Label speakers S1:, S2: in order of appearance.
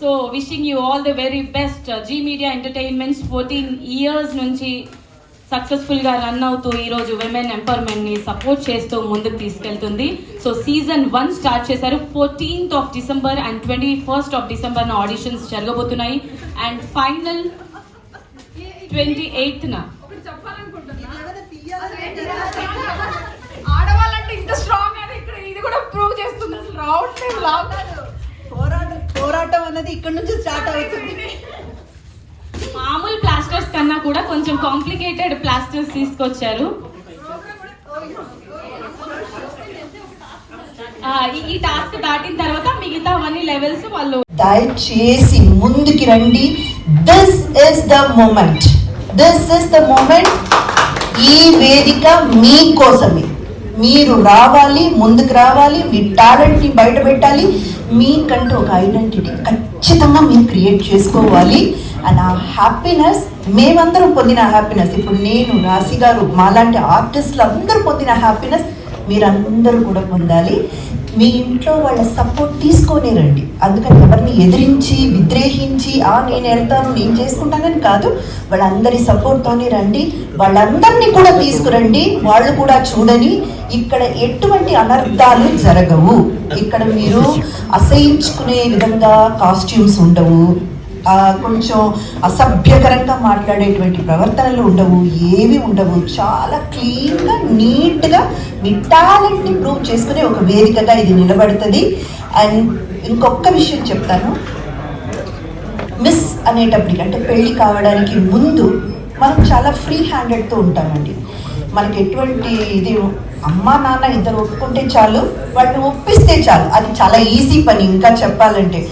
S1: So wishing you all the very best Zee media entertainments fourteen years నుంచి సక్సెస్ఫుల్గా run అవుతూ ఈ రోజు విమెన్ ఎంపవర్మెంట్ని సపోర్ట్ చేస్తూ ముందుకు తీసుకెళ్తుంది. సో సీజన్ వన్ స్టార్ట్ చేశారు. Fourteenth of December and twenty first of December auditions జరగబోతున్నాయి. అండ్ ఫైనల్ ట్వంటీ ఎయిత్ న.
S2: ఒకటి చెప్పాలనుకుంటున్నా. ఆడవాళ్ళంటే ఇంత స్ట్రాంగ్ అని ఇక్కడ ఇది కూడా ప్రూవ్ చేస్తుంది. అసలు రావట్లేదు.
S3: పోరాటం అన్నది ఇక్కడ నుంచి స్టార్ట్ అవుతుంది.
S1: మామూలు ప్లాస్టర్స్ కన్నా కూడా కొంచెం కాంప్లికేటెడ్ ప్లాస్టర్స్ తీసుకొచ్చారు. ఈ- టాస్క్ దాటిన తర్వాత మిగతా అవన్నీ లెవెల్స్ వాళ్ళు
S3: దయచేసి ముందుకి రండి. This is the moment this is the moment ఈ వేదిక మీకోసమే. మీరు రావాలి ముందుకు రావాలి మీ టాలెంట్ని బయట పెట్టాలి. మీకంటూ ఒక ఐడెంటిటీ ఖచ్చితంగా మీరు క్రియేట్ చేసుకోవాలి. అండ్ ఆ హ్యాపీనెస్ మేమందరం పొందిన హ్యాపీనెస్ ఇప్పుడు నేను రాశి గారు మాలాంటి ఆర్టిస్టులు అందరూ పొందిన హ్యాపీనెస్ మీరందరూ కూడా పొందాలి. మీ ఇంట్లో వాళ్ళ సపోర్ట్ తీసుకొని రండి. అందుకని ఎవరిని ఎదిరించి విద్రేహించి ఆ నేను వెళ్తాను నేను చేసుకుంటానని కాదు. వాళ్ళందరి సపోర్ట్తోనే రండి. వాళ్ళందరినీ కూడా తీసుకురండి. వాళ్ళు కూడా చూడని ఇక్కడ ఎటువంటి అనర్థాలు జరగవు. ఇక్కడ మీరు అసహించుకునే విధంగా కాస్ట్యూమ్స్ ఉండవు. కొంచెం అసభ్యకరంగా మాట్లాడేటువంటి ప్రవర్తనలు ఉండవు ఏవి ఉండవు. చాలా క్లీన్గా నీట్గా మీ టాలెంట్ని ప్రూవ్ చేసుకునే ఒక వేదికగా ఇది నిలబడుతుంది. అండ్ ఇంకొక విషయం చెప్తాను. మిస్ అనేటప్పటికి అంటే పెళ్ళి కావడానికి ముందు మనం చాలా ఫ్రీ హ్యాండెడ్తో ఉంటామండి. మనకి ఎటువంటి ఇది అమ్మ నాన్న ఇద్దరు ఒప్పుకుంటే చాలు వాళ్ళని ఒప్పిస్తే చాలు. అది చాలా ఈజీ పని. ఇంకా చెప్పాలంటే